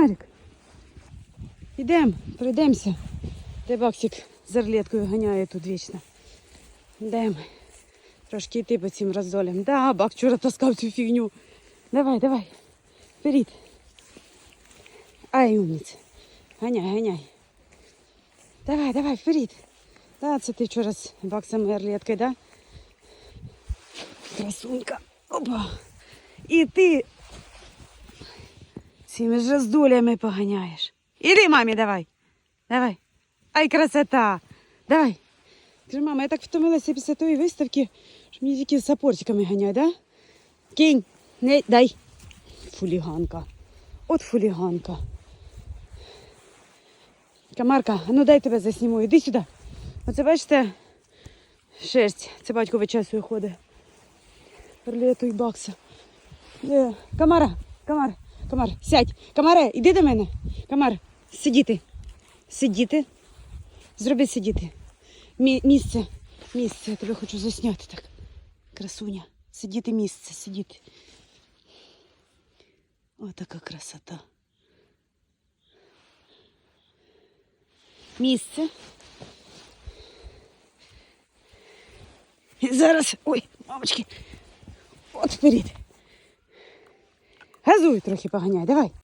Марик. Ідемо, пройдемося. Де баксик з орлеткою ганяє тут вічно. Йдемо. Трошки йти по цим роздолям. Да, бак вчора таскав цю фігню. Давай, давай. Вперед. Ай, умниця. Ганяй, ганяй. Давай, давай, вперед. Да, це ти вчора з баксом і орлеткою, да? Красунька. Опа. І ти цими ж роздолями поганяєш. Іди, мамі, давай. Давай. Ай, красота. Давай. Кажи, мама, я так втомилася після тої виставки, що мені тільки з сапортиками ганять, да? Кинь, не дай. Фуліганка. От фуліганка. Камарка, ну дай тебе засніму. Іди сюди. Оце бачите, шерсть. Це батько вичесує ходить. Орлету і бакса. Де? Камара, камар, сядь. Камаре, іди до мене. Камар, сидіти. Сидіти. Зроби сидіти. Мі- місце. Місце. Я тебе хочу засняти так. Красуня. Сидіти місце, сидіти. О, така красота. Місце. І зараз. Ой, мамочки. От вперед. Газуй трохи поганяй, давай.